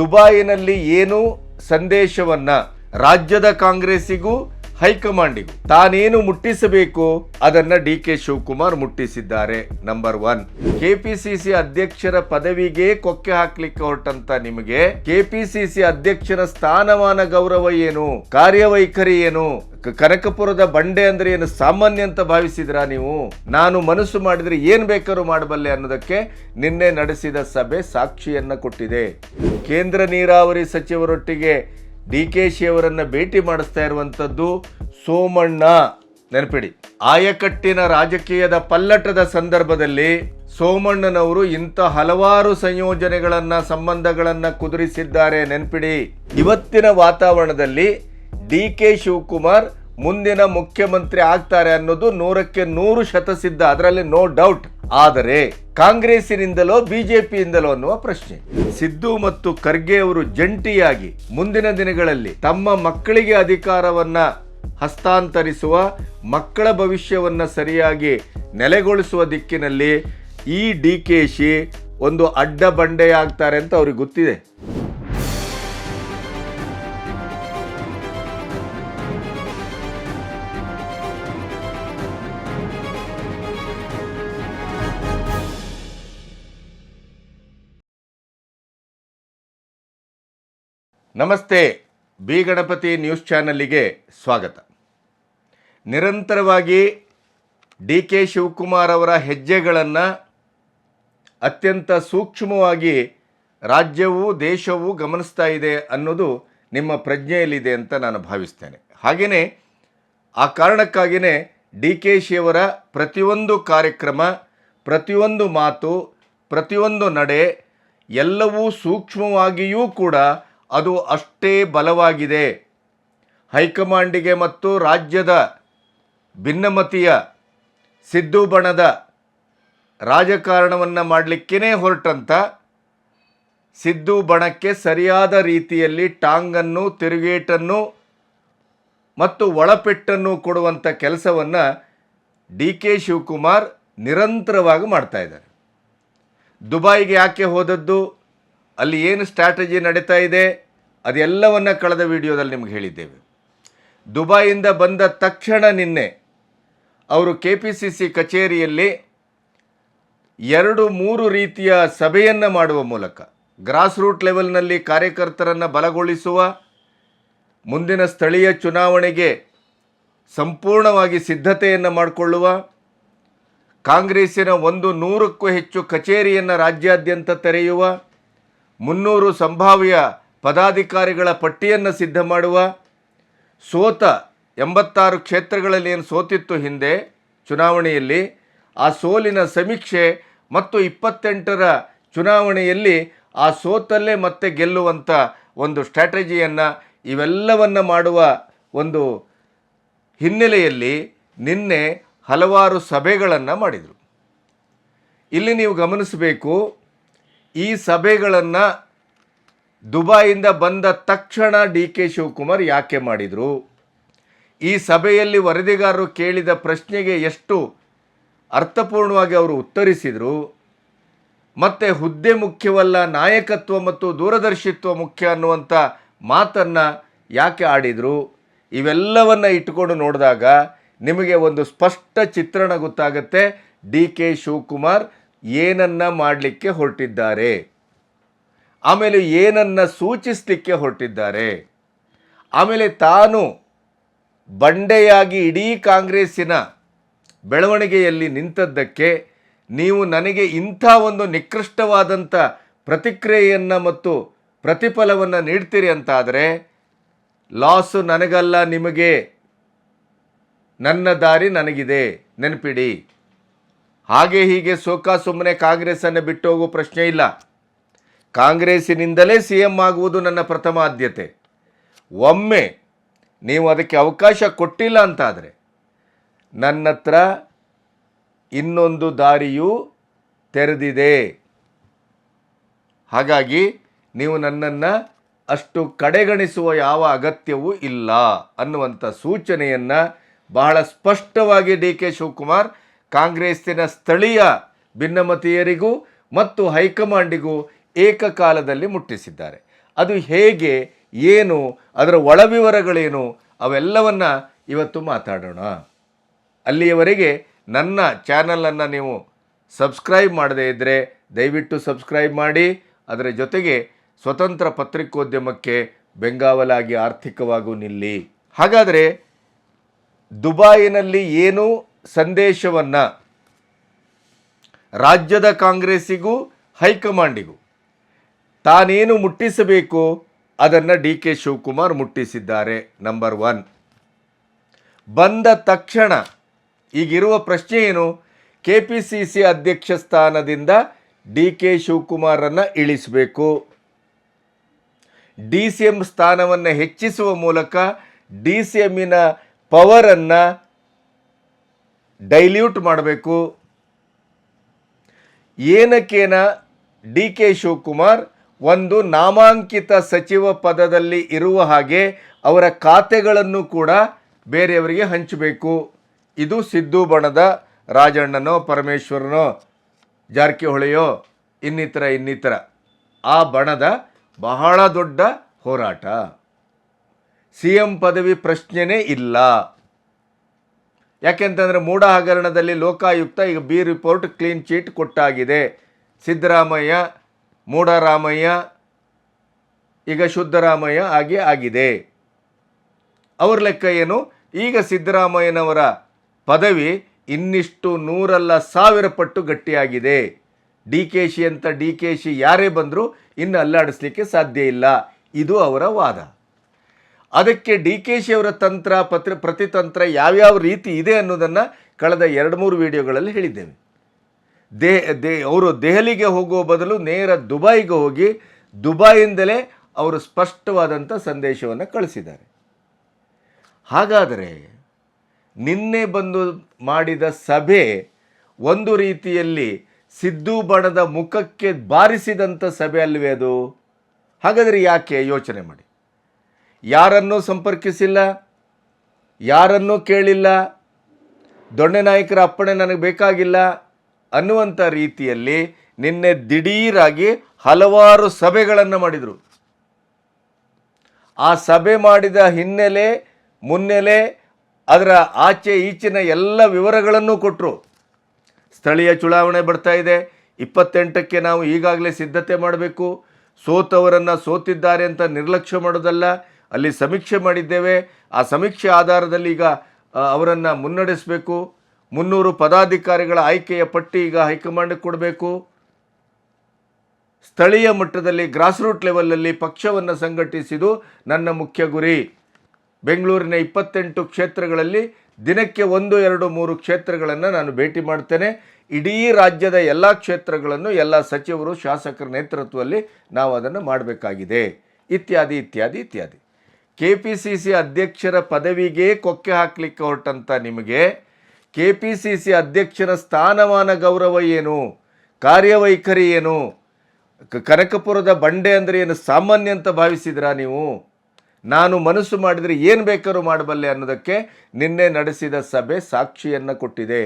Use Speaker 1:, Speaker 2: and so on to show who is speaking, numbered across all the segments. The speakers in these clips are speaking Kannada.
Speaker 1: ದುಬಾಯಿನಲ್ಲಿ ಏನು ಸಂದೇಶವನ್ನ ರಾಜ್ಯದ ಕಾಂಗ್ರೆಸ್ಸಿಗೂ ಹೈಕಮಾಂಡಿಗೂ. ತಾನೇನು ಮುಟ್ಟಿಸಬೇಕು? ಅದನ್ನ D K Shivakumar ಮುಟ್ಟಿಸಿದ್ದಾರೆ. Number one. K P C C ಅಧ್ಯಕ್ಷರ ಪದವಿಗೆ ಕೊಕ್ಕೆ ಹಾಕ್ಲಿಕ್ಕೆ ಹೊರಟಂತ ನಿಮಗೆ ಕೆಪಿಸಿಸಿ ಅಧ್ಯಕ್ಷರ ಸ್ಥಾನಮಾನ ಗೌರವ ಏನು? ಕಾರ್ಯವೈಖರಿ ಏನು? ಕನಕಪುರದ ಬಂಡೆ ಅಂದ್ರೆ ಏನು ಸಾಮಾನ್ಯ ಅಂತ ಭಾವಿಸಿದ್ರಾ ನೀವು? ನಾನು ಮನಸ್ಸು ಮಾಡಿದ್ರೆ ಏನ್ ಬೇಕಾದ್ರೂ ಮಾಡಬಲ್ಲೆ ಅನ್ನೋದಕ್ಕೆ ನಿನ್ನೆ ನಡೆಸಿದ ಸಭೆ ಸಾಕ್ಷಿಯನ್ನ ಕೊಟ್ಟಿದೆ. ಕೇಂದ್ರ ನೀರಾವರಿ ಸಚಿವರೊಟ್ಟಿಗೆ ಡಿ ಕೆ ಶಿ ಅವರನ್ನ ಭೇಟಿ ಮಾಡಿಸ್ತಾ ಇರುವಂಥದ್ದು ಸೋಮಣ್ಣ. ನೆನಪಿಡಿ, ಆಯಕಟ್ಟಿನ ರಾಜಕೀಯದ ಪಲ್ಲಟದ ಸಂದರ್ಭದಲ್ಲಿ ಸೋಮಣ್ಣನವರು ಇಂಥ ಹಲವಾರು ಸಂಯೋಜನೆಗಳನ್ನು, ಸಂಬಂಧಗಳನ್ನು ಕುದುರಿಸಿದ್ದಾರೆ. ನೆನಪಿಡಿ, ಇವತ್ತಿನ ವಾತಾವರಣದಲ್ಲಿ ಡಿ ಕೆ ಶಿವಕುಮಾರ್ ಮುಂದಿನ ಮುಖ್ಯಮಂತ್ರಿ ಆಗ್ತಾರೆ ಅನ್ನೋದು ನೂರಕ್ಕೆ ನೂರು ಶತಸಿದ್ಧ, ಅದರಲ್ಲಿ ನೋ ಡೌಟ್ ಆದರೆ, ಕಾಂಗ್ರೆಸ್ಸಿನಿಂದಲೋ ಬಿಜೆಪಿಯಿಂದಲೋ ಅನ್ನುವ ಪ್ರಶ್ನೆ. ಸಿದ್ದು ಮತ್ತು ಖರ್ಗೆ ಅವರು ಜಂಟಿಯಾಗಿ ಮುಂದಿನ ದಿನಗಳಲ್ಲಿ ತಮ್ಮ ಮಕ್ಕಳಿಗೆ ಅಧಿಕಾರವನ್ನ ಹಸ್ತಾಂತರಿಸುವ, ಮಕ್ಕಳ ಭವಿಷ್ಯವನ್ನ ಸರಿಯಾಗಿ ನೆಲೆಗೊಳಿಸುವ ದಿಕ್ಕಿನಲ್ಲಿ ಈ ಡಿ ಕೆ ಶಿ ಒಂದು ಅಡ್ಡ ಬಂಡೆಯಾಗ್ತಾರೆ ಅಂತ ಅವ್ರಿಗೆ ಗೊತ್ತಿದೆ. ನಮಸ್ತೆ, ಬಿ ಗಣಪತಿ ನ್ಯೂಸ್ ಚಾನಲ್ಲಿಗೆ ಸ್ವಾಗತ. ನಿರಂತರವಾಗಿ ಡಿ ಕೆ ಶಿವಕುಮಾರ್ ಅವರ ಹೆಜ್ಜೆಗಳನ್ನು ಅತ್ಯಂತ ಸೂಕ್ಷ್ಮವಾಗಿ ರಾಜ್ಯವು ದೇಶವು ಗಮನಿಸ್ತಾ ಇದೆ ಅನ್ನೋದು ನಿಮ್ಮ ಪ್ರಜ್ಞೆಯಲ್ಲಿದೆ ಅಂತ ನಾನು ಭಾವಿಸ್ತೇನೆ. ಹಾಗೆಯೇ ಆ ಕಾರಣಕ್ಕಾಗಿಯೇ ಡಿ ಕೆ ಶಿಯವರ ಪ್ರತಿಯೊಂದು ಕಾರ್ಯಕ್ರಮ, ಪ್ರತಿಯೊಂದು ಮಾತು, ಪ್ರತಿಯೊಂದು ನಡೆ ಎಲ್ಲವೂ ಸೂಕ್ಷ್ಮವಾಗಿಯೂ ಕೂಡ ಅದು ಅಷ್ಟೇ ಬಲವಾಗಿದೆ. ಹೈಕಮಾಂಡಿಗೆ ಮತ್ತು ರಾಜ್ಯದ ಭಿನ್ನಮತಿಯ ಸಿದ್ದು ಬಣದ ರಾಜಕಾರಣವನ್ನು ಮಾಡಲಿಕ್ಕೇ ಹೊರಟಂತ ಸಿದ್ದು ಬಣಕ್ಕೆ ಸರಿಯಾದ ರೀತಿಯಲ್ಲಿ ಟಾಂಗನ್ನು, ತಿರುಗೇಟನ್ನು ಮತ್ತು ಒಳಪೆಟ್ಟನ್ನು ಕೊಡುವಂಥ ಕೆಲಸವನ್ನು ಡಿ ಕೆ ಶಿವಕುಮಾರ್ ನಿರಂತರವಾಗಿ ಮಾಡ್ತಾ ಇದ್ದಾರೆ. ದುಬೈಗೆ ಯಾಕೆ ಹೋದದ್ದು? ಅಲ್ಲಿ ಏನು ಸ್ಟ್ರಾಟಜಿ ನಡೀತಾ ಇದೆ? ಅದೆಲ್ಲವನ್ನು ಕಳೆದ ವಿಡಿಯೋದಲ್ಲಿ ನಿಮ್ಗೆ ಹೇಳಿದ್ದೇವೆ. ದುಬೈಯಿಂದ ಬಂದ ತಕ್ಷಣ ನಿನ್ನೆ ಅವರು ಕೆ ಪಿ ಸಿ ಸಿ ಕಚೇರಿಯಲ್ಲಿ ಎರಡು ಮೂರು ರೀತಿಯ ಸಭೆಯನ್ನು ಮಾಡುವ ಮೂಲಕ ಗ್ರಾಸ್ ರೂಟ್ ಲೆವೆಲ್ನಲ್ಲಿ ಕಾರ್ಯಕರ್ತರನ್ನು ಬಲಗೊಳಿಸುವ ಮುಂದಿನ ಸ್ಥಳೀಯ ಚುನಾವಣೆಗೆ ಸಂಪೂರ್ಣವಾಗಿ ಸಿದ್ಧತೆಯನ್ನು ಮಾಡಿಕೊಳ್ಳುವ, ಕಾಂಗ್ರೆಸ್ಸಿನ ಒಂದು ನೂರಕ್ಕೂ ಹೆಚ್ಚು ಕಚೇರಿಯನ್ನು ರಾಜ್ಯಾದ್ಯಂತ ತೆರೆಯುವ, ಮುನ್ನೂರು ಸಂಭಾವ್ಯ ಪದಾಧಿಕಾರಿಗಳ ಪಟ್ಟಿಯನ್ನು ಸಿದ್ಧ ಮಾಡುವ ಸೋತ ಎಂಬತ್ತಾರು ಕ್ಷೇತ್ರಗಳಲ್ಲಿ ಏನು ಸೋತಿತ್ತು ಹಿಂದೆ ಚುನಾವಣೆಯಲ್ಲಿ, ಆ ಸೋಲಿನ ಸಮೀಕ್ಷೆ ಮತ್ತು ಇಪ್ಪತ್ತೆಂಟರ ಚುನಾವಣೆಯಲ್ಲಿ ಆ ಸೋತಲ್ಲೇ ಮತ್ತೆ ಗೆಲ್ಲುವಂಥ ಒಂದು ಸ್ಟ್ರಾಟಜಿಯನ್ನು ಇವೆಲ್ಲವನ್ನು ಮಾಡುವ ಒಂದು ಹಿನ್ನೆಲೆಯಲ್ಲಿ ನಿನ್ನೆ ಹಲವಾರು ಸಭೆಗಳನ್ನು ಮಾಡಿದರು. ಇಲ್ಲಿ ನೀವು ಗಮನಿಸಬೇಕು, ಈ ಸಭೆಗಳನ್ನು ದುಬೈಯಿಂದ ಬಂದ ತಕ್ಷಣ ಡಿ ಕೆ ಶಿವಕುಮಾರ್ ಯಾಕೆ ಮಾಡಿದರು? ಈ ಸಭೆಯಲ್ಲಿ ವರದಿಗಾರರು ಕೇಳಿದ ಪ್ರಶ್ನೆಗೆ ಎಷ್ಟು ಅರ್ಥಪೂರ್ಣವಾಗಿ ಅವರು ಉತ್ತರಿಸಿದರು? ಮತ್ತು ಹುದ್ದೆ ಮುಖ್ಯವಲ್ಲ, ನಾಯಕತ್ವ ಮತ್ತು ದೂರದರ್ಶಿತ್ವ ಮುಖ್ಯ ಅನ್ನುವಂಥ ಮಾತನ್ನು ಯಾಕೆ ಆಡಿದರು? ಇವೆಲ್ಲವನ್ನು ಇಟ್ಟುಕೊಂಡು ನೋಡಿದಾಗ ನಿಮಗೆ ಒಂದು ಸ್ಪಷ್ಟ ಚಿತ್ರಣ ಗೊತ್ತಾಗುತ್ತೆ. ಡಿ ಕೆ ಶಿವಕುಮಾರ್ ಏನನ್ನ ಮಾಡಲಿಕ್ಕೆ ಹೊರಟಿದ್ದಾರೆ? ಆಮೇಲೆ ಏನನ್ನ ಸೂಚಿಸಲಿಕ್ಕೆ ಹೊರಟಿದ್ದಾರೆ? ಆಮೇಲೆ ತಾನು ಬಂಡೆಯಾಗಿ ಇಡೀ ಕಾಂಗ್ರೆಸ್ಸಿನ ಬೆಳವಣಿಗೆಯಲ್ಲಿ ನಿಂತದ್ದಕ್ಕೆ ನೀವು ನನಗೆ ಇಂಥ ಒಂದು ನಿಕೃಷ್ಟವಾದಂಥ ಪ್ರತಿಕ್ರಿಯೆಯನ್ನು ಮತ್ತು ಪ್ರತಿಫಲವನ್ನು ನೀಡ್ತೀರಿ ಅಂತಾದರೆ, ಲಾಸು ನನಗಲ್ಲ, ನಿಮಗೆ ನನ್ನ ದಾರಿ ನನಗಿದೆ, ನೆನಪಿಡಿ. ಹಾಗೆ ಹೀಗೆ ಸೋಕಾ ಸುಮ್ಮನೆ ಕಾಂಗ್ರೆಸ್ಸನ್ನು ಬಿಟ್ಟು ಹೋಗೋ ಪ್ರಶ್ನೆ ಇಲ್ಲ. ಕಾಂಗ್ರೆಸ್ಸಿನಿಂದಲೇ ಸಿ ಎಂ ಆಗುವುದು ನನ್ನ ಪ್ರಥಮ ಆದ್ಯತೆ. ಒಮ್ಮೆ ನೀವು ಅದಕ್ಕೆ ಅವಕಾಶ ಕೊಟ್ಟಿಲ್ಲ ಅಂತಾದರೆ ನನ್ನ ಹತ್ರ ಇನ್ನೊಂದು ದಾರಿಯೂ ತೆರೆದಿದೆ. ಹಾಗಾಗಿ ನೀವು ನನ್ನನ್ನು ಅಷ್ಟು ಕಡೆಗಣಿಸುವ ಯಾವ ಅಗತ್ಯವೂ ಇಲ್ಲ ಅನ್ನುವಂಥ ಸೂಚನೆಯನ್ನು ಬಹಳ ಸ್ಪಷ್ಟವಾಗಿ ಡಿ ಕೆ ಶಿವಕುಮಾರ್ ಕಾಂಗ್ರೆಸ್ಸಿನ ಸ್ಥಳೀಯ ಭಿನ್ನಮತೀಯರಿಗೂ ಮತ್ತು ಹೈಕಮಾಂಡಿಗೂ ಏಕಕಾಲದಲ್ಲಿ ಮುಟ್ಟಿಸಿದ್ದಾರೆ. ಅದು ಹೇಗೆ, ಏನು, ಅದರ ಒಳವಿವರಗಳೇನು, ಅವೆಲ್ಲವನ್ನು ಇವತ್ತು ಮಾತಾಡೋಣ. ಅಲ್ಲಿಯವರೆಗೆ ನನ್ನ ಚಾನಲನ್ನು ನೀವು ಸಬ್ಸ್ಕ್ರೈಬ್ ಮಾಡದೇ ಇದ್ದರೆ ದಯವಿಟ್ಟು ಸಬ್ಸ್ಕ್ರೈಬ್ ಮಾಡಿ. ಅದರ ಜೊತೆಗೆ ಸ್ವತಂತ್ರ ಪತ್ರಿಕೋದ್ಯಮಕ್ಕೆ ಬೆಂಗಾವಲಾಗಿ ಆರ್ಥಿಕವಾಗೂ ನಿಲ್ಲಿ. ಹಾಗಾದರೆ ದುಬಾಯಿನಲ್ಲಿ ಏನು ಸಂದೇಶವನ್ನು ರಾಜ್ಯದ ಕಾಂಗ್ರೆಸ್ಸಿಗೂ ಹೈಕಮಾಂಡಿಗೂ ತಾನೇನು ಮುಟ್ಟಿಸಬೇಕು? ಅದನ್ನು D K Shivakumar ಮುಟ್ಟಿಸಿದ್ದಾರೆ. Number one. ಬಂದ ತಕ್ಷಣ ಈಗಿರುವ ಪ್ರಶ್ನೆ ಏನು? ಕೆ ಪಿ ಸಿ ಸಿ ಅಧ್ಯಕ್ಷ ಸ್ಥಾನದಿಂದ ಡಿ ಕೆ ಶಿವಕುಮಾರನ್ನು ಇಳಿಸಬೇಕು. ಡಿ ಸಿ ಎಂ ಸ್ಥಾನವನ್ನು ಹೆಚ್ಚಿಸುವ ಮೂಲಕ ಡಿ ಸಿ ಎಮ್ಮಿನ ಪವರನ್ನು ಡೈಲ್ಯೂಟ್ ಮಾಡಬೇಕು. ಏನಕ್ಕೇನ? ಡಿ ಕೆ ಶಿವಕುಮಾರ್ ಒಂದು ನಾಮಾಂಕಿತ ಸಚಿವ ಪದದಲ್ಲಿ ಇರುವ ಹಾಗೆ ಅವರ ಖಾತೆಗಳನ್ನು ಕೂಡ ಬೇರೆಯವರಿಗೆ ಹಂಚಬೇಕು. ಇದು ಸಿದ್ದು ಬಣದ ರಾಜಣ್ಣನೋ, ಪರಮೇಶ್ವರನೋ, ಜಾರಕಿಹೊಳಿಯೋ, ಇನ್ನಿತರ ಇನ್ನಿತರ. ಆ ಬಣದ ಬಹಳ ದೊಡ್ಡ ಹೋರಾಟ. ಸಿ ಎಂ ಪದವಿ ಪ್ರಶ್ನೆನೇ ಇಲ್ಲ. ಯಾಕೆಂತಂದರೆ ಮೂಢ ಹಗರಣದಲ್ಲಿ ಲೋಕಾಯುಕ್ತ ಈಗ ಬಿ ರಿಪೋರ್ಟ್ ಕ್ಲೀನ್ ಚೀಟ್ ಕೊಟ್ಟಾಗಿದೆ. ಸಿದ್ದರಾಮಯ್ಯ ಮೂಢರಾಮಯ್ಯ ಈಗ ಶುದ್ಧರಾಮಯ್ಯ ಆಗಿ ಆಗಿದೆ. ಅವ್ರ ಲೆಕ್ಕ ಏನು? ಈಗ ಸಿದ್ದರಾಮಯ್ಯನವರ ಪದವಿ ಇನ್ನಿಷ್ಟು ನೂರಲ್ಲ ಸಾವಿರ ಪಟ್ಟು ಗಟ್ಟಿಯಾಗಿದೆ. ಡಿ ಕೆ ಶಿ ಅಂತ ಡಿ ಕೆ ಶಿ ಯಾರೇ ಬಂದರೂ ಇನ್ನು ಅಲ್ಲಾಡಿಸ್ಲಿಕ್ಕೆ ಸಾಧ್ಯ ಇಲ್ಲ. ಇದು ಅವರ ವಾದ. ಅದಕ್ಕೆ ಡಿ ಕೆ ಶಿ ಅವರ ತಂತ್ರ, ಪತ್ರ, ಪ್ರತಿತಂತ್ರ ಯಾವ್ಯಾವ ರೀತಿ ಇದೆ ಅನ್ನೋದನ್ನು ಕಳೆದ ಎರಡು ಮೂರು ವಿಡಿಯೋಗಳಲ್ಲಿ ಹೇಳಿದ್ದೇವೆ. ದೇ ದೇ, ಅವರು ದೆಹಲಿಗೆ ಹೋಗುವ ಬದಲು ನೇರ ದುಬೈಗೆ ಹೋಗಿ ದುಬೈಯಿಂದಲೇ ಅವರು ಸ್ಪಷ್ಟವಾದಂಥ ಸಂದೇಶವನ್ನು ಕಳಿಸಿದ್ದಾರೆ. ಹಾಗಾದರೆ ನಿನ್ನೆ ಬಂದು ಮಾಡಿದ ಸಭೆ ಒಂದು ರೀತಿಯಲ್ಲಿ ಸಿದ್ದು ಬಣದ ಮುಖಕ್ಕೆ ಬಾರಿಸಿದಂಥ ಸಭೆ ಅಲ್ಲವೇ ಅದು? ಹಾಗಾದರೆ ಯಾಕೆ ಯೋಚನೆ ಮಾಡಿ? ಯಾರನ್ನೂ ಸಂಪರ್ಕಿಸಿಲ್ಲ, ಯಾರನ್ನೂ ಕೇಳಿಲ್ಲ, ದೊಣ್ಣೆ ನಾಯಕರ ಅಪ್ಪಣೆ ನನಗೆ ಬೇಕಾಗಿಲ್ಲ ಅನ್ನುವಂಥ ರೀತಿಯಲ್ಲಿ ನಿನ್ನೆ ದಿಢೀರಾಗಿ ಹಲವಾರು ಸಭೆಗಳನ್ನು ಮಾಡಿದರು. ಆ ಸಭೆ ಮಾಡಿದ ಹಿನ್ನೆಲೆ, ಮುನ್ನೆಲೆ, ಅದರ ಆಚೆ ಈಚಿನ ಎಲ್ಲ ವಿವರಗಳನ್ನು ಕೊಟ್ಟರು ಸ್ಥಳೀಯ ಚುನಾವಣೆ ಬರ್ತಾ ಇದೆ. ಇಪ್ಪತ್ತೆಂಟಕ್ಕೆ ನಾವು ಈಗಾಗಲೇ ಸಿದ್ಧತೆ ಮಾಡಬೇಕು. ಸೋತವರನ್ನು ಸೋತಿದ್ದಾರೆ ಅಂತ ನಿರ್ಲಕ್ಷ್ಯ ಮಾಡೋದಲ್ಲ, ಅಲ್ಲಿ ಸಮೀಕ್ಷೆ ಮಾಡಿದ್ದೇವೆ. ಆ ಸಮೀಕ್ಷೆ ಆಧಾರದಲ್ಲಿ ಈಗ ಅವರನ್ನು ಮುನ್ನಡೆಸಬೇಕು. ಮುನ್ನೂರು ಪದಾಧಿಕಾರಿಗಳ ಆಯ್ಕೆಯ ಪಟ್ಟಿ ಈಗ ಹೈಕಮಾಂಡ್ ಕೊಡಬೇಕು. ಸ್ಥಳೀಯ ಮಟ್ಟದಲ್ಲಿ ಗ್ರಾಸ್ರೂಟ್ ಲೆವೆಲಲ್ಲಿ ಪಕ್ಷವನ್ನು ಸಂಘಟಿಸಿದು ನನ್ನ ಮುಖ್ಯ ಗುರಿ. ಬೆಂಗಳೂರಿನ ಇಪ್ಪತ್ತೆಂಟು ಕ್ಷೇತ್ರಗಳಲ್ಲಿ ದಿನಕ್ಕೆ ಒಂದು, ಎರಡು, ಮೂರು ಕ್ಷೇತ್ರಗಳನ್ನು ನಾನು ಭೇಟಿ ಮಾಡ್ತೇನೆ. ಇಡೀ ರಾಜ್ಯದ ಎಲ್ಲ ಕ್ಷೇತ್ರಗಳನ್ನು ಎಲ್ಲ ಸಚಿವರು, ಶಾಸಕರ ನೇತೃತ್ವದಲ್ಲಿ ನಾವು ಅದನ್ನು ಮಾಡಬೇಕಾಗಿದೆ. ಇತ್ಯಾದಿ ಇತ್ಯಾದಿ ಇತ್ಯಾದಿ. ಕೆ ಪಿ ಸಿ ಸಿ ಅಧ್ಯಕ್ಷರ ಪದವಿಗೆ ಕೊಕ್ಕೆ ಹಾಕಲಿಕ್ಕೆ ಹೊರಟಂಥ ನಿಮಗೆ ಕೆ ಪಿ ಸಿ ಸಿ ಅಧ್ಯಕ್ಷರ ಸ್ಥಾನಮಾನ ಗೌರವ ಏನು? ಕಾರ್ಯವೈಖರಿ ಏನು? ಕನಕಪುರದ ಬಂಡೆ ಅಂದರೆ ಏನು ಸಾಮಾನ್ಯ ಅಂತ ಭಾವಿಸಿದ್ರಾ ನೀವು? ನಾನು ಮನಸ್ಸು ಮಾಡಿದರೆ ಏನು ಬೇಕಾದ್ರೂ ಮಾಡಬಲ್ಲೆ ಅನ್ನೋದಕ್ಕೆ ನಿನ್ನೆ ನಡೆಸಿದ ಸಭೆ ಸಾಕ್ಷಿಯನ್ನು ಕೊಟ್ಟಿದೆ.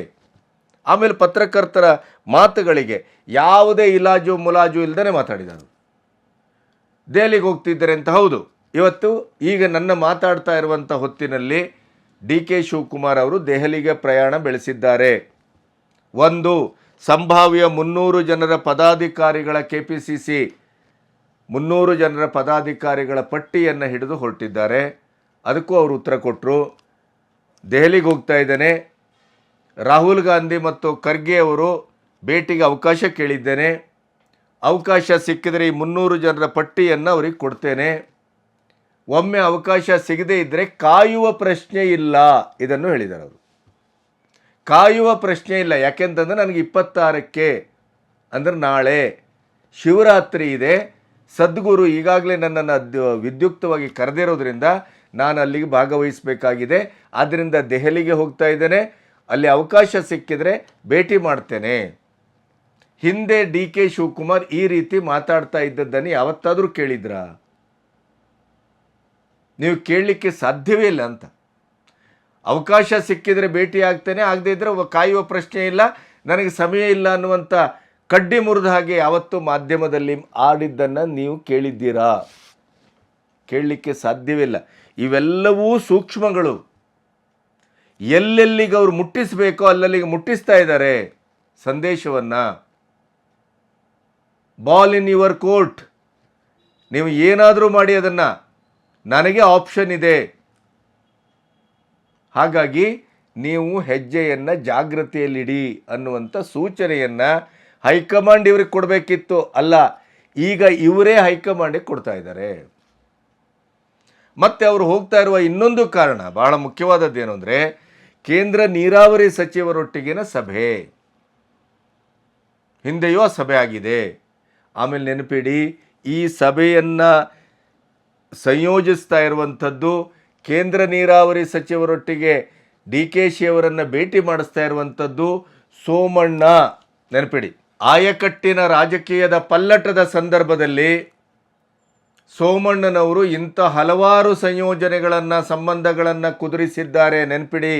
Speaker 1: ಆಮೇಲೆ ಪತ್ರಕರ್ತರ ಮಾತುಗಳಿಗೆ ಯಾವುದೇ ಇಲಾಜು ಮುಲಾಜು ಇಲ್ಲದೇ ಮಾತಾಡಿದರು ದೆಹಲಿಗೆ ಹೋಗ್ತಿದ್ದಾರೆ ಅಂತ ಹೌದು. ಇವತ್ತು ಈಗ ನನ್ನ ಮಾತಾಡ್ತಾ ಇರುವಂಥ ಹೊತ್ತಿನಲ್ಲಿ ಡಿ ಕೆ ಶಿವಕುಮಾರ್ ಅವರು ದೆಹಲಿಗೆ ಪ್ರಯಾಣ ಬೆಳೆಸಿದ್ದಾರೆ. ಒಂದು, ಸಂಭಾವ್ಯ ಮುನ್ನೂರು ಜನರ ಪದಾಧಿಕಾರಿಗಳ ಕೆ ಪಿ ಸಿ ಸಿ ಮುನ್ನೂರು ಜನರ ಪದಾಧಿಕಾರಿಗಳ ಪಟ್ಟಿಯನ್ನು ಹಿಡಿದು ಹೊರಟಿದ್ದಾರೆ. ಅದಕ್ಕೂ ಅವರು ಉತ್ತರ ಕೊಟ್ಟರು ದೆಹಲಿಗೆ ಹೋಗ್ತಾ ಇದ್ದೇನೆ. ರಾಹುಲ್ ಗಾಂಧಿ ಮತ್ತು ಖರ್ಗೆ ಅವರು ಭೇಟಿಗೆ ಅವಕಾಶ ಕೇಳಿದ್ದೇನೆ. ಅವಕಾಶ ಸಿಕ್ಕಿದರೆ ಈ ಮುನ್ನೂರು ಜನರ ಪಟ್ಟಿಯನ್ನು ಅವರಿಗೆ ಕೊಡ್ತೇನೆ. ಒಮ್ಮೆ ಅವಕಾಶ ಸಿಗದೇ ಇದ್ದರೆ ಕಾಯುವ ಪ್ರಶ್ನೆ ಇಲ್ಲ ಇದನ್ನು ಹೇಳಿದ್ದಾರೆ ಅವರು ಕಾಯುವ ಪ್ರಶ್ನೆ ಇಲ್ಲ. ಯಾಕೆಂತಂದರೆ ನನಗೆ ಇಪ್ಪತ್ತಾರಕ್ಕೆ ಅಂದರೆ ನಾಳೆ ಶಿವರಾತ್ರಿ ಇದೆ. ಸದ್ಗುರು ಈಗಾಗಲೇ ನನ್ನನ್ನು ವಿದ್ಯುಕ್ತವಾಗಿ ಕರೆದಿರೋದ್ರಿಂದ ನಾನು ಅಲ್ಲಿಗೆ ಭಾಗವಹಿಸಬೇಕಾಗಿದೆ. ಆದ್ದರಿಂದ ದೆಹಲಿಗೆ ಹೋಗ್ತಾ ಇದ್ದೇನೆ. ಅಲ್ಲಿ ಅವಕಾಶ ಸಿಕ್ಕಿದರೆ ಭೇಟಿ ಮಾಡ್ತೇನೆ. ಹಿಂದೆ ಡಿ ಕೆ ಶಿವಕುಮಾರ್ ಈ ರೀತಿ ಮಾತಾಡ್ತಾ ಇದ್ದದ್ದನ್ನು ಯಾವತ್ತಾದರೂ ಕೇಳಿದ್ರಾ? ನೀವು ಕೇಳಲಿಕ್ಕೆ ಸಾಧ್ಯವೇ ಇಲ್ಲ ಅಂತ. ಅವಕಾಶ ಸಿಕ್ಕಿದರೆ ಭೇಟಿ ಆಗ್ತೇನೆ, ಆಗದೇ ಇದ್ದರೆ ಕಾಯುವ ಪ್ರಶ್ನೆ ಇಲ್ಲ. ನನಗೆ ಸಮಯ ಇಲ್ಲ ಅನ್ನುವಂಥ ಕಡ್ಡಿ ಮುರಿದ ಹಾಗೆ ಯಾವತ್ತೂ ಮಾಧ್ಯಮದಲ್ಲಿ ಆಡಿದ್ದನ್ನು ನೀವು ಕೇಳಿದ್ದೀರಾ? ಕೇಳಲಿಕ್ಕೆ ಸಾಧ್ಯವಿಲ್ಲ ಇವೆಲ್ಲವೂ ಸೂಕ್ಷ್ಮಗಳು. ಎಲ್ಲೆಲ್ಲಿಗೆ ಅವರು ಮುಟ್ಟಿಸಬೇಕೋ ಅಲ್ಲಲ್ಲಿಗೆ ಮುಟ್ಟಿಸ್ತಾ ಇದ್ದಾರೆ ಸಂದೇಶವನ್ನು. Ball in your court. ನೀವು ಏನಾದರೂ ಮಾಡಿ ಅದನ್ನು ನನಗೆ ಆಪ್ಷನ್ ಇದೆ. ಹಾಗಾಗಿ ನೀವು ಹೆಜ್ಜೆಯನ್ನು ಜಾಗೃತಿಯಲ್ಲಿಡಿ ಅನ್ನುವಂಥ ಸೂಚನೆಯನ್ನು ಹೈಕಮಾಂಡ್ ಇವ್ರಿಗೆ ಕೊಡಬೇಕಿತ್ತು. ಅಲ್ಲ, ಈಗ ಇವರೇ ಹೈಕಮಾಂಡಿಗೆ ಕೊಡ್ತಾ ಇದ್ದಾರೆ. ಮತ್ತು ಅವರು ಹೋಗ್ತಾ ಇರುವ ಇನ್ನೊಂದು ಕಾರಣ, ಬಹಳ ಮುಖ್ಯವಾದದ್ದು ಏನು ಅಂದರೆ, ಕೇಂದ್ರ ನೀರಾವರಿ ಸಚಿವರೊಟ್ಟಿಗಿನ ಸಭೆ. ಹಿಂದೆಯೂ ಆ ಸಭೆ ಆಗಿದೆ. ಆಮೇಲೆ ನೆನಪಿಡಿ, ಈ ಸಭೆಯನ್ನು ಸಂಯೋಜಿಸ್ತಾ ಇರುವಂಥದ್ದು ಕೇಂದ್ರ ನೀರಾವರಿ ಸಚಿವರೊಟ್ಟಿಗೆ ಡಿ ಕೆ ಶಿ ಅವರನ್ನು ಭೇಟಿ ಮಾಡಿಸ್ತಾ ಇರುವಂಥದ್ದು ಸೋಮಣ್ಣ. ನೆನಪಿಡಿ, ಆಯಕಟ್ಟಿನ ರಾಜಕೀಯದ ಪಲ್ಲಟದ ಸಂದರ್ಭದಲ್ಲಿ ಸೋಮಣ್ಣನವರು ಇಂಥ ಹಲವಾರು ಸಂಯೋಜನೆಗಳನ್ನು, ಸಂಬಂಧಗಳನ್ನು ಕುದುರಿಸಿದ್ದಾರೆ. ನೆನಪಿಡಿ,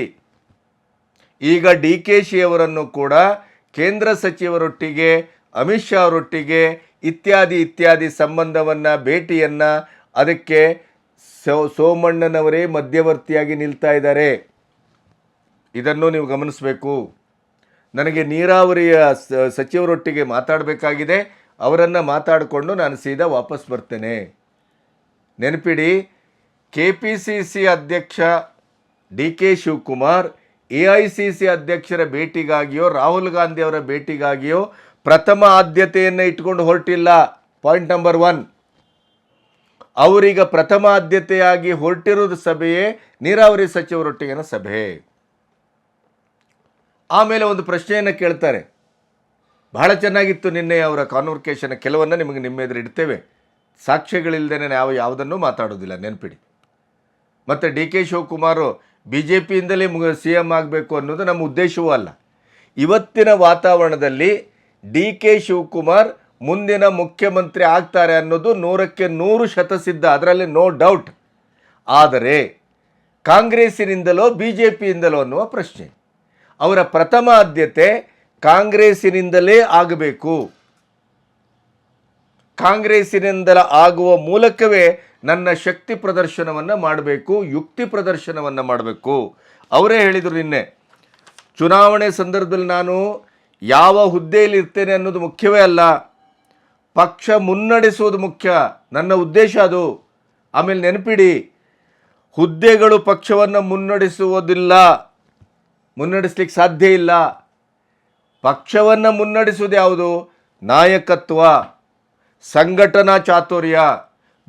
Speaker 1: ಈಗ ಡಿ ಕೆ ಶಿ ಅವರನ್ನು ಕೂಡ ಕೇಂದ್ರ ಸಚಿವರೊಟ್ಟಿಗೆ, ಅಮಿತ್ ಶಾ ಅವರೊಟ್ಟಿಗೆ ಇತ್ಯಾದಿ ಇತ್ಯಾದಿ ಸಂಬಂಧವನ್ನು, ಭೇಟಿಯನ್ನು ಅದಕ್ಕೆ ಸೋ ಸೋಮಣ್ಣನವರೇ ಮಧ್ಯವರ್ತಿಯಾಗಿ ನಿಲ್ತಾ ಇದ್ದಾರೆ. ಇದನ್ನು ನೀವು ಗಮನಿಸಬೇಕು. ನನಗೆ ನೀರಾವರಿಯ ಸಚಿವರೊಟ್ಟಿಗೆ ಮಾತಾಡಬೇಕಾಗಿದೆ. ಅವರನ್ನು ಮಾತಾಡಿಕೊಂಡು ನಾನು ಸೀದಾ ವಾಪಸ್ ಬರ್ತೇನೆ. ನೆನಪಿಡಿ ಕೆ ಪಿ ಸಿ ಸಿ ಅಧ್ಯಕ್ಷ D K Shivakumar, A I C C ಅಧ್ಯಕ್ಷರ ಭೇಟಿಗಾಗಿಯೋ, ರಾಹುಲ್ ಗಾಂಧಿ ಅವರ ಭೇಟಿಗಾಗಿಯೋ ಪ್ರಥಮ ಆದ್ಯತೆಯನ್ನು ಇಟ್ಕೊಂಡು ಹೊರಟಿಲ್ಲ. Point number one. ಅವರೀಗ ಪ್ರಥಮ ಆದ್ಯತೆಯಾಗಿ ಹೊರಟಿರೋದು ಸಭೆಯೇ ನೀರಾವರಿ ಸಚಿವರೊಟ್ಟಿಗಿನ ಸಭೆ. ಆಮೇಲೆ ಒಂದು ಪ್ರಶ್ನೆಯನ್ನು ಕೇಳ್ತಾರೆ. ಬಹಳ ಚೆನ್ನಾಗಿತ್ತು ನಿನ್ನೆ ಅವರ ಕಾನ್ವರ್ಕೇಷನ್ ಕೆಲವನ್ನ ನಿಮಗೆ ನಿಮ್ಮ ಎದುರು ಇಡ್ತೇವೆ. ಸಾಕ್ಷ್ಯಗಳಿಲ್ಲದೆ ನಾವು ಯಾವುದನ್ನೂ ಮಾತಾಡೋದಿಲ್ಲ ನೆನಪಿಡಿ. ಮತ್ತು D K Shivakumar B J ಪಿಯಿಂದಲೇ ಮುಗ ಸಿ ಎಂ ಆಗಬೇಕು ಅನ್ನೋದು ನಮ್ಮ ಉದ್ದೇಶವೂ ಅಲ್ಲ. ಇವತ್ತಿನ ವಾತಾವರಣದಲ್ಲಿ ಡಿ ಕೆ ಶಿವಕುಮಾರ್ ಮುಂದಿನ ಮುಖ್ಯಮಂತ್ರಿ ಆಗ್ತಾರೆ ಅನ್ನೋದು ನೂರಕ್ಕೆ ನೂರು ಶತಸಿದ್ಧ, ಅದರಲ್ಲಿ ನೋ ಡೌಟ್ ಆದರೆ, ಕಾಂಗ್ರೆಸ್ಸಿನಿಂದಲೋ ಬಿ ಜೆ ಪಿಯಿಂದಲೋ ಅನ್ನುವ ಪ್ರಶ್ನೆ. ಅವರ ಪ್ರಥಮ ಆದ್ಯತೆ ಕಾಂಗ್ರೆಸ್ಸಿನಿಂದಲೇ ಆಗಬೇಕು. ಕಾಂಗ್ರೆಸ್ಸಿನಿಂದಲ ಆಗುವ ಮೂಲಕವೇ ನನ್ನ ಶಕ್ತಿ ಪ್ರದರ್ಶನವನ್ನು ಮಾಡಬೇಕು, ಯುಕ್ತಿ ಪ್ರದರ್ಶನವನ್ನು ಮಾಡಬೇಕು. ಅವರೇ ಹೇಳಿದರು ನಿನ್ನೆ, ಚುನಾವಣೆ ಸಂದರ್ಭದಲ್ಲಿ ನಾನು ಯಾವ ಹುದ್ದೆಯಲ್ಲಿ ಇರ್ತೇನೆ ಅನ್ನೋದು ಮುಖ್ಯವೇ ಅಲ್ಲ. ಪಕ್ಷ ಮುನ್ನಡೆಸುವುದು ಮುಖ್ಯ. ನನ್ನ ಉದ್ದೇಶ ಅದು. ಆಮೇಲೆ ನೆನಪಿಡಿ, ಹುದ್ದೆಗಳು ಪಕ್ಷವನ್ನು ಮುನ್ನಡೆಸುವುದಿಲ್ಲ. ಮುನ್ನಡೆಸ್ಲಿಕ್ಕೆ ಸಾಧ್ಯ ಇಲ್ಲ. ಪಕ್ಷವನ್ನು ಮುನ್ನಡೆಸುವುದು ಯಾವುದು? ನಾಯಕತ್ವ, ಸಂಘಟನಾ ಚಾತುರ್ಯ,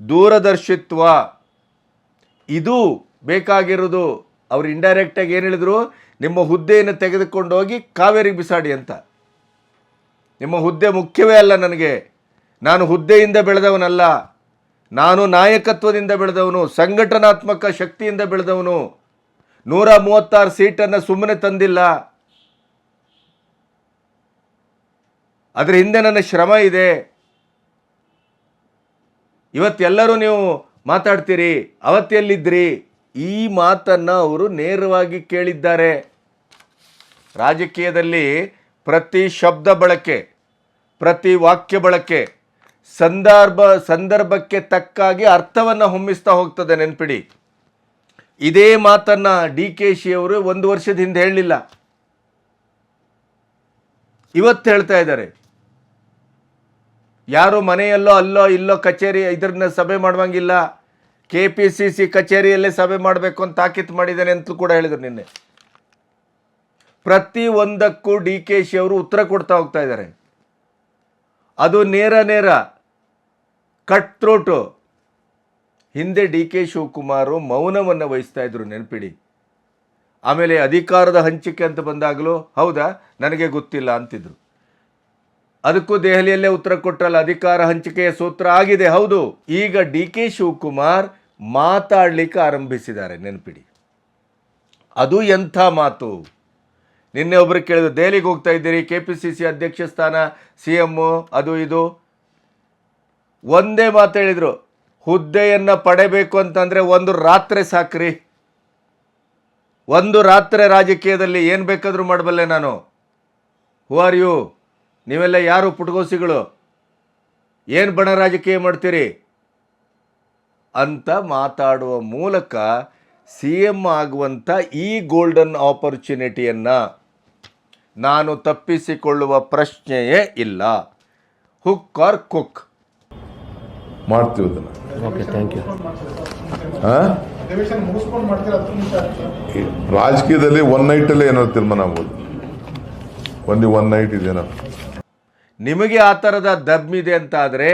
Speaker 1: ದೂರದರ್ಶಿತ್ವ. ಇದು ಬೇಕಾಗಿರೋದು ಅವರು ಇಂಡೈರೆಕ್ಟಾಗಿ ಏನು ಹೇಳಿದರು? ನಿಮ್ಮ ಹುದ್ದೆಯನ್ನು ತೆಗೆದುಕೊಂಡು ಹೋಗಿ ಕಾವೇರಿಗೆ ಬಿಸಾಡಿ ಅಂತ. ನಿಮ್ಮ ಹುದ್ದೆ ಮುಖ್ಯವೇ ಅಲ್ಲ ನನಗೆ. ನಾನು ಹುದ್ದೆಯಿಂದ ಬೆಳೆದವನಲ್ಲ, ನಾನು ನಾಯಕತ್ವದಿಂದ ಬೆಳೆದವನು, ಸಂಘಟನಾತ್ಮಕ ಶಕ್ತಿಯಿಂದ ಬೆಳೆದವನು. ನೂರ ಮೂವತ್ತಾರು ಸೀಟನ್ನು ಸುಮ್ಮನೆ ತಂದಿಲ್ಲ. ಅದರ ಹಿಂದೆ ನನ್ನ ಶ್ರಮ ಇದೆ. ಇವತ್ತೆಲ್ಲರೂ ನೀವು ಮಾತಾಡ್ತೀರಿ, ಅವತ್ತೆಲ್ಲಿದ್ರಿ? ಈ ಮಾತನ್ನು ಅವರು ನೇರವಾಗಿ ಕೇಳಿದ್ದಾರೆ. ರಾಜಕೀಯದಲ್ಲಿ ಪ್ರತಿ ಶಬ್ದ ಬಳಕೆ, ಪ್ರತಿ ವಾಕ್ಯ ಬಳಕೆ ಸಂದರ್ಭ, ಸಂದರ್ಭಕ್ಕೆ ತಕ್ಕಾಗಿ ಅರ್ಥವನ್ನು ಹೊಮ್ಮಿಸ್ತಾ ಹೋಗ್ತದೆ ನೆನ್ಪಿಡಿ. ಇದೇ ಮಾತನ್ನು ಡಿ ಕೆ ಶಿ ಅವರು ಒಂದು ವರ್ಷದ ಹಿಂದೆ ಹೇಳಲಿಲ್ಲ. ಇವತ್ತು ಹೇಳ್ತಾ ಇದ್ದಾರೆ. ಯಾರು ಮನೆಯಲ್ಲೋ ಅಲ್ಲೋ ಇಲ್ಲೋ ಕಚೇರಿ ಇದ್ರನ್ನ ಸಭೆ ಮಾಡುವಂಗಿಲ್ಲ. ಕೆ ಪಿ ಸಿ ಸಿ ಕಚೇರಿಯಲ್ಲೇ ಸಭೆ ಮಾಡಬೇಕು ಅಂತ ತಾಕೀತು ಮಾಡಿದ್ದಾನೆ ಅಂತಲೂ ಕೂಡ ಹೇಳಿದರು ನಿನ್ನೆ. ಪ್ರತಿ ಒಂದಕ್ಕೂ ಡಿ ಕೆ ಶಿ ಅವರು ಉತ್ತರ ಕೊಡ್ತಾ ಹೋಗ್ತಾ ಇದ್ದಾರೆ. ಅದು ನೇರ ನೇರ ಕಟ್ ಥ್ರೋಟು ಹಿಂದೆ ಡಿ ಕೆ ಶಿವಕುಮಾರು ಮೌನವನ್ನು ವಹಿಸ್ತಾ ಇದ್ರು ನೆನಪಿಡಿ. ಆಮೇಲೆ ಅಧಿಕಾರದ ಹಂಚಿಕೆ ಅಂತ ಬಂದಾಗಲೂ ಹೌದಾ, ನನಗೆ ಗೊತ್ತಿಲ್ಲ ಅಂತಿದ್ರು. ಅದಕ್ಕೂ ದೆಹಲಿಯಲ್ಲೇ ಉತ್ತರ ಕೊಟ್ಟರಲ್ಲ ಅಧಿಕಾರ ಹಂಚಿಕೆಯ ಸೂತ್ರ ಆಗಿದೆ, ಹೌದು. ಈಗ ಡಿ ಕೆ ಶಿವಕುಮಾರ್ ಮಾತಾಡಲಿಕ್ಕೆ ಆರಂಭಿಸಿದ್ದಾರೆ, ನೆನಪಿಡಿ. ಅದು ಎಂಥ ಮಾತು? ನಿನ್ನೆ ಒಬ್ಬರು ಕೇಳಿದ್ರು, ದೆಹಲಿಗೆ ಹೋಗ್ತಾ ಇದ್ದೀರಿ, ಕೆ ಪಿ ಸಿ ಸಿ ಅಧ್ಯಕ್ಷ ಸ್ಥಾನ, ಸಿ ಎಮ್ಮು ಅದು ಇದು. ಒಂದೇ ಮಾತು ಹೇಳಿದರು, ಹುದ್ದೆಯನ್ನು ಪಡೆಯಬೇಕು ಅಂತಂದರೆ ಒಂದು ರಾತ್ರಿ ಸಾಕ್ರಿ. ಒಂದು ರಾತ್ರಿ ರಾಜಕೀಯದಲ್ಲಿ ಏನು ಬೇಕಾದರೂ ಮಾಡಬಲ್ಲೆ ನಾನು. ಹೂ ಆರ್ ಯು ನೀವೆಲ್ಲ ಯಾರು ಪುಟಗೋಸಿಗಳು? ಏನು ಬಣ ರಾಜಕೀಯ ಮಾಡ್ತೀರಿ? ಅಂತ ಮಾತಾಡುವ ಮೂಲಕ ಸಿ ಎಂ ಆಗುವಂಥ ಈ ಗೋಲ್ಡನ್ ಆಪರ್ಚುನಿಟಿಯನ್ನು ನಾನು ತಪ್ಪಿಸಿಕೊಳ್ಳುವ ಪ್ರಶ್ನೆಯೇ ಇಲ್ಲ. ಹುಕ್ ಆರ್ ಕುಕ್
Speaker 2: ಮಾಡ್ತೀವಿ ಅದನ್ನು.
Speaker 3: ಓಕೆ ಥ್ಯಾಂಕ್ ಯು
Speaker 2: ಹಾಂ ರಾಜಕೀಯದಲ್ಲಿ ಒನ್ ನೈಟಲ್ಲೇ ಏನೋ ತೀರ್ಮಾನ ಆಗ್ಬೋದು. ಒಂದು ಒನ್ ನೈಟ್ ಇದೇನೋ
Speaker 1: ನಿಮಗೆ ಆ ಥರದ ಅಂತ ಅಂತಾದರೆ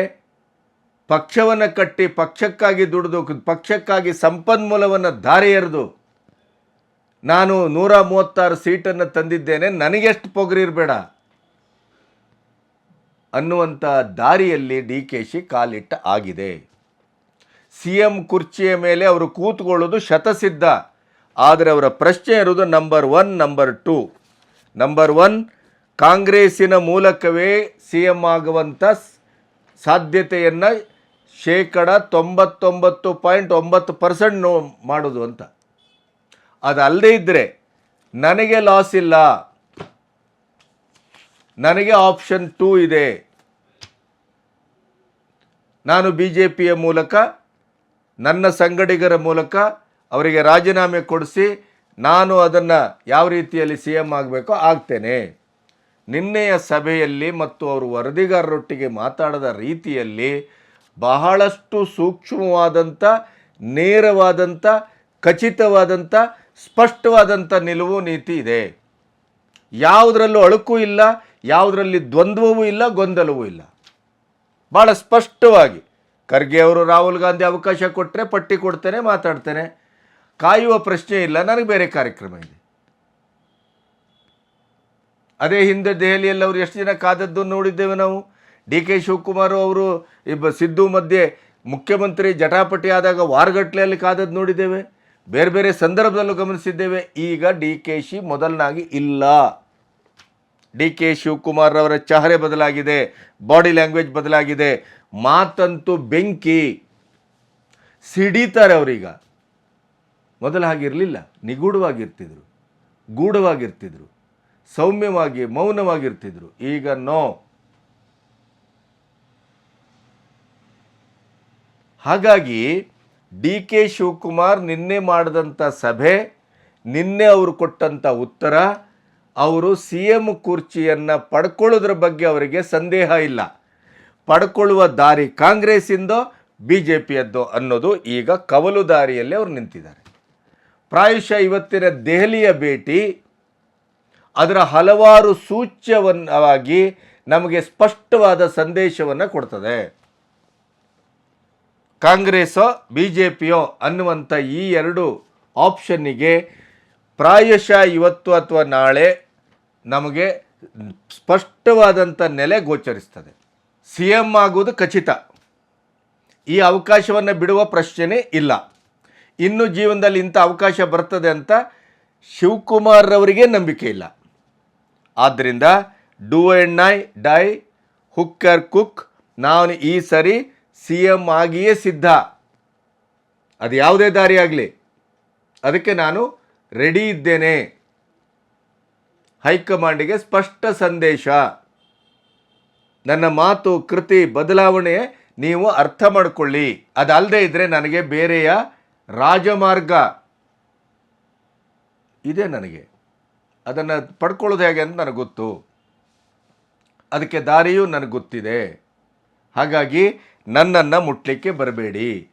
Speaker 1: ಪಕ್ಷವನ್ನು ಕಟ್ಟಿ ಪಕ್ಷಕ್ಕಾಗಿ ದುಡಿದು ಪಕ್ಷಕ್ಕಾಗಿ ಸಂಪನ್ಮೂಲವನ್ನು ದಾರಿ ಎರೆದು ನಾನು ನೂರ ಮೂವತ್ತಾರು ಸೀಟನ್ನು ತಂದಿದ್ದೇನೆ ನನಗೆಷ್ಟು ಪೊಗರಿರಬೇಡ. ಅನ್ನುವಂಥ ದಾರಿಯಲ್ಲಿ ಡಿ ಕೆ ಶಿ ಕಾಲಿಟ್ಟ ಆಗಿದೆ. ಸಿ ಎಂ ಕುರ್ಚಿಯ ಮೇಲೆ ಅವರು ಕೂತ್ಕೊಳ್ಳೋದು ಶತಸಿದ್ಧ. ಆದರೆ ಅವರ ಪ್ರಶ್ನೆ ಇರೋದು number one, number two. Number one, ಕಾಂಗ್ರೆಸ್ಸಿನ ಮೂಲಕವೇ ಸಿ ಎಂ ಆಗುವಂಥ ಸಾಧ್ಯತೆಯನ್ನು ಶೇಕಡ ತೊಂಬತ್ತೊಂಬತ್ತು ಪಾಯಿಂಟ್ ಒಂಬತ್ತು ಪರ್ಸೆಂಟ್ ನೋ ಮಾಡೋದು ಅಂತ. ಅದಲ್ಲದೇ ಇದ್ದರೆ ನನಗೆ ಲಾಸ್ ಇಲ್ಲ. ನನಗೆ ಆಪ್ಷನ್ ಟೂ ಇದೆ. ನಾನು ಬಿ ಜೆ ಪಿಯ ಮೂಲಕ, ನನ್ನ ಸಂಗಡಿಗರ ಮೂಲಕ ಅವರಿಗೆ ರಾಜೀನಾಮೆ ಕೊಡಿಸಿ ನಾನು ಅದನ್ನು ಯಾವ ರೀತಿಯಲ್ಲಿ ಸಿ ಎಂ ಆಗಬೇಕೋ ಆಗ್ತೇನೆ. ನಿನ್ನೆಯ ಸಭೆಯಲ್ಲಿ ಮತ್ತು ಅವರು ವರದಿಗಾರರೊಟ್ಟಿಗೆ ಮಾತಾಡದ ರೀತಿಯಲ್ಲಿ ಬಹಳಷ್ಟು ಸೂಕ್ಷ್ಮವಾದಂಥ ನೇರವಾದಂಥ ಖಚಿತವಾದಂಥ ಸ್ಪಷ್ಟವಾದಂಥ ನಿಲುವು ನೀತಿ ಇದೆ. ಯಾವುದರಲ್ಲೂ ಅಳುಕು ಇಲ್ಲ ಯಾವುದರಲ್ಲಿ ದ್ವಂದ್ವವೂ ಇಲ್ಲ, ಗೊಂದಲವೂ ಇಲ್ಲ. ಭಾಳ ಸ್ಪಷ್ಟವಾಗಿ, ಖರ್ಗೆ ಅವರು ರಾಹುಲ್ ಗಾಂಧಿ ಅವಕಾಶ ಕೊಟ್ಟರೆ ಪಟ್ಟಿ ಕೊಡ್ತೇನೆ, ಮಾತಾಡ್ತೇನೆ. ಕಾಯುವ ಪ್ರಶ್ನೆ ಇಲ್ಲ, ನನಗೆ ಬೇರೆ ಕಾರ್ಯಕ್ರಮ ಇದೆ. ಅದೇ ಹಿಂದೆ ದೆಹಲಿಯಲ್ಲಿ ಅವರು ಎಷ್ಟು ಜನ ಕಾದದ್ದು ನೋಡಿದ್ದೇವೆ ನಾವು. ಡಿ ಕೆ ಶಿವಕುಮಾರ್ ಅವರು ಇಬ್ಬ ಸಿದ್ದು ಮಧ್ಯೆ ಮುಖ್ಯಮಂತ್ರಿ ಜಟಾಪಟಿ ಆದಾಗ ವಾರಗಟ್ಟಲೆಯಲ್ಲಿ ಕಾದದ್ದು ನೋಡಿದ್ದೇವೆ. ಬೇರೆ ಬೇರೆ ಸಂದರ್ಭದಲ್ಲೂ ಗಮನಿಸಿದ್ದೇವೆ. ಈಗ ಡಿ ಕೆ ಶಿ ಮೊದಲನಾಗಿ ಇಲ್ಲ. ಡಿ ಕೆ ಶಿವಕುಮಾರ್ ಅವರ ಚಹರೆ ಬದಲಾಗಿದೆ, ಬಾಡಿ ಲ್ಯಾಂಗ್ವೇಜ್ ಬದಲಾಗಿದೆ, ಮಾತಂತೂ ಬೆಂಕಿ ಸಿಡಿತಾರೆ ಅವರೀಗ. ಮೊದಲು ಹಾಗಿರಲಿಲ್ಲ, ನಿಗೂಢವಾಗಿರ್ತಿದ್ರು, ಗೂಢವಾಗಿರ್ತಿದ್ರು, ಸೌಮ್ಯವಾಗಿ, ಮೌನವಾಗಿರ್ತಿದ್ರು. ಈಗ ನೋ. ಹಾಗಾಗಿ ಡಿ ಕೆ ಶಿವಕುಮಾರ್ ನಿನ್ನೆ ಮಾಡಿದಂಥ ಸಭೆ, ನಿನ್ನೆ ಅವರು ಕೊಟ್ಟಂಥ ಉತ್ತರ ಅವರು ಸಿ ಎಂ ಕುರ್ಚಿಯನ್ನು ಪಡ್ಕೊಳ್ಳೋದ್ರ ಬಗ್ಗೆ ಅವರಿಗೆ ಸಂದೇಹ ಇಲ್ಲ. ಪಡ್ಕೊಳ್ಳುವ ದಾರಿ ಕಾಂಗ್ರೆಸ್ಸಿಂದೋ ಬಿ ಜೆ ಪಿಯದ್ದೋ ಅನ್ನೋದು ಈಗ ಕವಲು ದಾರಿಯಲ್ಲಿ ಅವರು ನಿಂತಿದ್ದಾರೆ. ಪ್ರಾಯಶಃ ಇವತ್ತಿನ ದೆಹಲಿಯ ಭೇಟಿ ಅದರ ಹಲವಾರು ಸೂಚ್ಯವನ್ನವಾಗಿ ನಮಗೆ ಸ್ಪಷ್ಟವಾದ ಸಂದೇಶವನ್ನು ಕೊಡ್ತದೆ. ಕಾಂಗ್ರೆಸ್ಸೋ ಬಿ ಜೆ ಪಿಯೋ ಅನ್ನುವಂಥ ಈ ಎರಡು ಆಪ್ಷನ್ನಿಗೆ ಪ್ರಾಯಶಃ ಇವತ್ತು ಅಥವಾ ನಾಳೆ ನಮಗೆ ಸ್ಪಷ್ಟವಾದಂಥ ನೆಲೆ ಗೋಚರಿಸ್ತದೆ. ಸಿ ಎಂ ಆಗುವುದು ಖಚಿತ. ಈ ಅವಕಾಶವನ್ನು ಬಿಡುವ ಪ್ರಶ್ನೆ ಇಲ್ಲ. ಇನ್ನು ಜೀವನದಲ್ಲಿ ಇಂಥ ಅವಕಾಶ ಬರ್ತದೆ ಅಂತ ಶಿವಕುಮಾರ್ರವರಿಗೆ ನಂಬಿಕೆ ಇಲ್ಲ. ಆದ್ದರಿಂದ ಡೂ ಆ್ಯಂಡ್ ನೈ ಡೈ, ಹುಕ್ಕರ್, ಕುಕ್ ನಾನು ಈ ಸರಿ ಸಿ ಎಂ ಆಗಿಯೇ ಸಿದ್ಧ. ಅದು ಯಾವುದೇ ದಾರಿ ಆಗಲಿ. ಅದಕ್ಕೆ ನಾನು ರೆಡಿ ಇದ್ದೇನೆ. ಹೈಕಮಾಂಡಿಗೆ ಸ್ಪಷ್ಟ ಸಂದೇಶ. ನನ್ನ ಮಾತು, ಕೃತಿ, ಬದಲಾವಣೆ ನೀವು ಅರ್ಥ ಮಾಡಿಕೊಳ್ಳಿ. ಅದಲ್ಲದೆ ಇದ್ದರೆ ನನಗೆ ಬೇರೆಯ ರಾಜಮಾರ್ಗ. ಇದೆ ನನಗೆ. ಅದನ್ನು ಪಡ್ಕೊಳ್ಳೋದು ಹೇಗೆ ಅಂತ ನನಗೆ ಗೊತ್ತು. ಅದಕ್ಕೆ ದಾರಿಯೂ ನನಗೆ ಗೊತ್ತಿದೆ. ಹಾಗಾಗಿ ನನ್ನನ್ನು ಮುಟ್ಲಿಕ್ಕೆ ಬರಬೇಡಿ.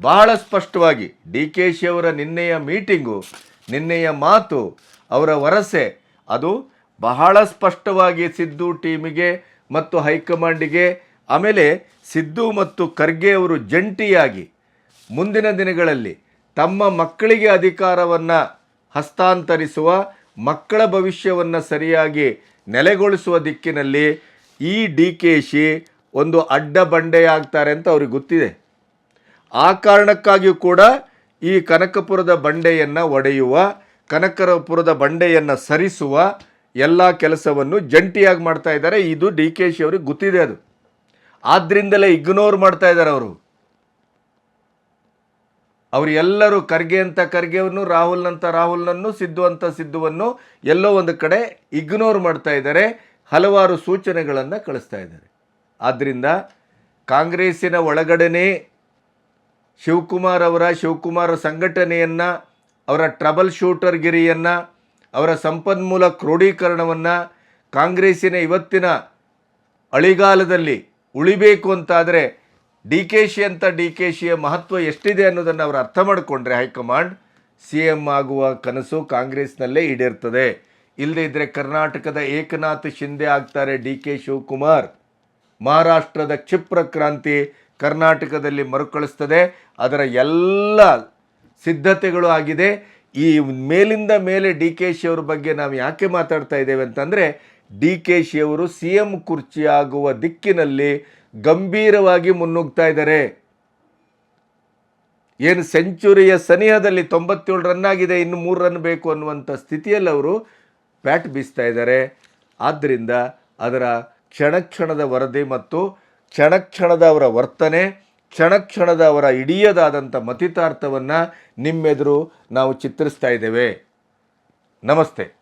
Speaker 1: ಬಹಳ ಸ್ಪಷ್ಟವಾಗಿ ಡಿ ಕೆ ಶಿ ಅವರ ನಿನ್ನೆಯ ಮೀಟಿಂಗು ನಿನ್ನೆಯ ಮಾತು, ಅವರ ವರಸೆ. ಅದು ಬಹಳ ಸ್ಪಷ್ಟವಾಗಿ ಸಿದ್ದು ಟೀಮಿಗೆ ಮತ್ತು ಹೈಕಮಾಂಡಿಗೆ, ಆಮೇಲೆ ಸಿದ್ದು ಮತ್ತು ಖರ್ಗೆ ಅವರು ಜಂಟಿಯಾಗಿ ಮುಂದಿನ ದಿನಗಳಲ್ಲಿ ತಮ್ಮ ಮಕ್ಕಳಿಗೆ ಅಧಿಕಾರವನ್ನು ಹಸ್ತಾಂತರಿಸುವ, ಮಕ್ಕಳ ಭವಿಷ್ಯವನ್ನು ಸರಿಯಾಗಿ ನೆಲೆಗೊಳಿಸುವ ದಿಕ್ಕಿನಲ್ಲಿ ಈ ಡಿ ಕೆ ಶಿ ಒಂದು ಅಡ್ಡ ಬಂಡೆಯಾಗ್ತಾರೆ ಅಂತ ಅವ್ರಿಗೆ ಗೊತ್ತಿದೆ. ಆ ಕಾರಣಕ್ಕಾಗಿಯೂ ಕೂಡ ಈ ಕನಕಪುರದ ಬಂಡೆಯನ್ನು ಒಡೆಯುವ, ಕನಕಪುರದ ಬಂಡೆಯನ್ನು ಸರಿಸುವ ಎಲ್ಲ ಕೆಲಸವನ್ನು ಜಂಟಿಯಾಗಿ ಮಾಡ್ತಾ ಇದ್ದಾರೆ. ಇದು ಡಿ ಕೆ ಶಿ ಅವ್ರಿಗೆ ಗೊತ್ತಿದೆ ಅದು. ಆದ್ದರಿಂದಲೇ ಇಗ್ನೋರ್ ಮಾಡ್ತಾ ಇದ್ದಾರೆ ಅವರು. ಅವರು ಎಲ್ಲರೂ ಖರ್ಗೆ ಅಂತ ಖರ್ಗೆವನ್ನು ರಾಹುಲ್ನಂತ ರಾಹುಲ್ನನ್ನು, ಸಿದ್ದು ಅಂತ ಸಿದ್ದುವನ್ನು ಎಲ್ಲೋ ಒಂದು ಕಡೆ ಇಗ್ನೋರ್ ಮಾಡ್ತಾ ಇದ್ದಾರೆ. ಹಲವಾರು ಸೂಚನೆಗಳನ್ನು ಕಳಿಸ್ತಾ ಇದ್ದಾರೆ. ಆದ್ದರಿಂದ ಕಾಂಗ್ರೆಸ್ಸಿನ ಒಳಗಡೆನೇ ಶಿವಕುಮಾರ್ ಅವರ ಶಿವಕುಮಾರ್ ಸಂಘಟನೆಯನ್ನು, ಅವರ ಟ್ರಬಲ್ ಶೂಟರ್ ಗಿರಿಯನ್ನು, ಅವರ ಸಂಪನ್ಮೂಲ ಕ್ರೋಢೀಕರಣವನ್ನು ಕಾಂಗ್ರೆಸ್ಸಿನ ಇವತ್ತಿನ ಅಳಿಗಾಲದಲ್ಲಿ ಉಳಿಬೇಕು ಅಂತಾದರೆ ಡಿ ಕೆ ಶಿ ಅಂತ ಡಿ ಕೆ ಶಿಯ ಮಹತ್ವ ಎಷ್ಟಿದೆ ಅನ್ನೋದನ್ನು ಅವರು ಅರ್ಥ ಮಾಡಿಕೊಂಡ್ರೆ ಹೈಕಮಾಂಡ್ ಸಿ ಎಂ ಆಗುವ ಕನಸು ಕಾಂಗ್ರೆಸ್ನಲ್ಲೇ ಈಡೇರ್ತದೆ. ಇಲ್ಲದೇ ಇದ್ದರೆ ಕರ್ನಾಟಕದ ಏಕನಾಥ್ ಶಿಂದೆ ಆಗ್ತಾರೆ ಡಿ ಕೆ ಶಿವಕುಮಾರ್. ಮಹಾರಾಷ್ಟ್ರದ ಕ್ಷಿಪ್ರ ಕ್ರಾಂತಿ ಕರ್ನಾಟಕದಲ್ಲಿ ಮರುಕಳಿಸ್ತದೆ, ಅದರ ಎಲ್ಲ ಸಿದ್ಧತೆಗಳು ಆಗಿದೆ. ಈ ಮೇಲಿಂದ ಮೇಲೆ ಡಿ ಕೆ ಶಿ ಅವ್ರ ಬಗ್ಗೆ ನಾವು ಯಾಕೆ ಮಾತಾಡ್ತಾ ಇದ್ದೇವೆ ಅಂತಂದರೆ, ಡಿ ಕೆ ಶಿ ಅವರು ಸಿ ಎಂ ಕುರ್ಚಿ ಆಗುವ ದಿಕ್ಕಿನಲ್ಲಿ ಗಂಭೀರವಾಗಿ ಮುನ್ನುಗ್ತಾ ಇದ್ದಾರೆ. ಏನು ಸೆಂಚುರಿಯ ಸನಿಹದಲ್ಲಿ ತೊಂಬತ್ತೇಳು ರನ್ ಆಗಿದೆ, ಇನ್ನು ಮೂರು ರನ್ ಬೇಕು ಅನ್ನುವಂಥ ಸ್ಥಿತಿಯಲ್ಲಿ ಅವರು ಬ್ಯಾಟ್ ಬೀಸ್ತಾ ಇದ್ದಾರೆ. ಆದ್ದರಿಂದ ಅದರ ಕ್ಷಣ ಕ್ಷಣದ ವರದಿ ಮತ್ತು ಕ್ಷಣ ಕ್ಷಣದ ಅವರ ವರ್ತನೆ ಕ್ಷಣಕ್ಷಣದ ಅವರ ಇಡಿಯದಾದಂಥ ಮತಿತಾರ್ಥವನ್ನು ನಿಮ್ಮೆದುರು ನಾವು ಚಿತ್ರಿಸ್ತಾ ಇದ್ದೇವೆ. ನಮಸ್ತೆ.